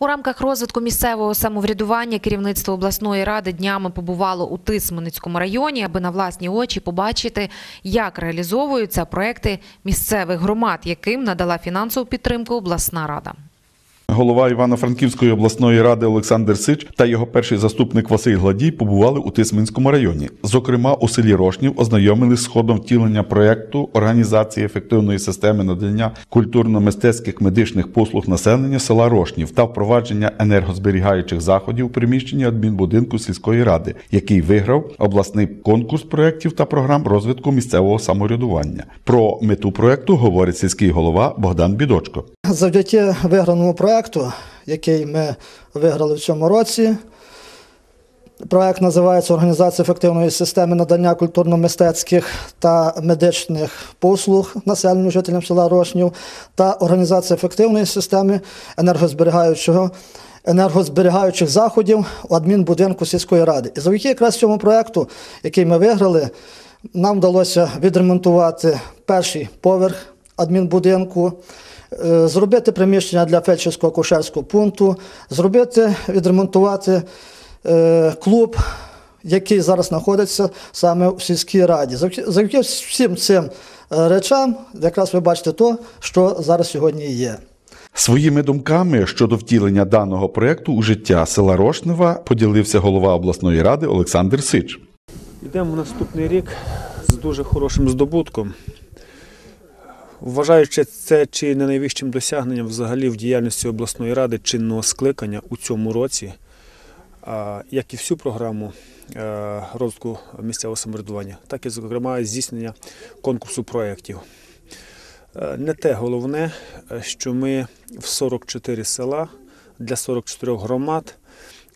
У рамках розвитку місцевого самоврядування керівництво обласної ради днями побувало у Тисменицькому районі, аби на власні очі побачити, як реалізовуються проекти місцевих громад, яким надала фінансову підтримку обласна рада. Голова Івано-Франківської обласної ради Олександр Сич та його перший заступник Василь Гладій побували у Тисменському районі. Зокрема, у селі Рошнів ознайомились з ходом втілення проєкту організації ефективної системи надання культурно-мистецьких медичних послуг населення села Рошнів та впровадження енергозберігаючих заходів у приміщенні адмінбудинку сільської ради, який виграв обласний конкурс проєктів та програм розвитку місцевого самоврядування. Про мету проєкту говорить сільський голова Богдан Бідочко. Завдяки виграному проекту, який ми виграли в цьому році. Проект називається Організація ефективної системи надання культурно-мистецьких та медичних послуг населенню жителям села Рошнів та організація ефективної системи енергозберігаючого енергозберігаючих заходів у адмінбудинку сільської ради. І завдяки якраз цьому проекту, який ми виграли, нам вдалося відремонтувати перший поверх адмінбудинку, зробити приміщення для фельдшерського акушерського пункту, зробити, відремонтувати е, клуб, який зараз знаходиться саме в сільській раді. Завдяки завдяки всім цим е, речам, якраз ви бачите то, що зараз сьогодні є. Своїми думками щодо втілення даного проєкту у життя села Рошнева поділився голова обласної ради Олександр Сич. Йдемо в наступний рік з дуже хорошим здобутком. Вважаючи це чи не найвищим досягненням взагалі в діяльності обласної ради чинного скликання у цьому році, як і всю програму е, розвитку місцевого самоврядування, так і, зокрема, здійснення конкурсу проєктів. Е, Не те головне, е, що ми в 44 села для 44 громад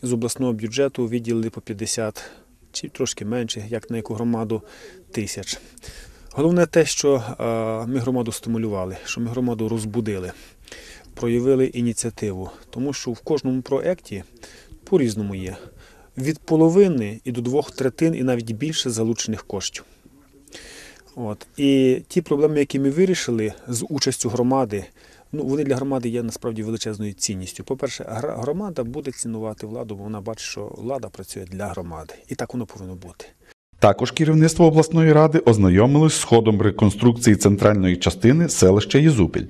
з обласного бюджету виділили по 50 чи трошки менше, як на яку громаду тисяч. Головне те, що е, ми громаду стимулювали, що ми громаду розбудили, проявили ініціативу, тому що в кожному проєкті по-різному є від половини і до двох третин, і навіть більше залучених коштів. От. І ті проблеми, які ми вирішили з участю громади, ну, вони для громади є насправді величезною цінністю. По-перше, громада буде цінувати владу, бо вона бачить, що влада працює для громади. І так воно повинно бути. Також керівництво обласної ради ознайомилось з ходом реконструкції центральної частини селища Єзупіль.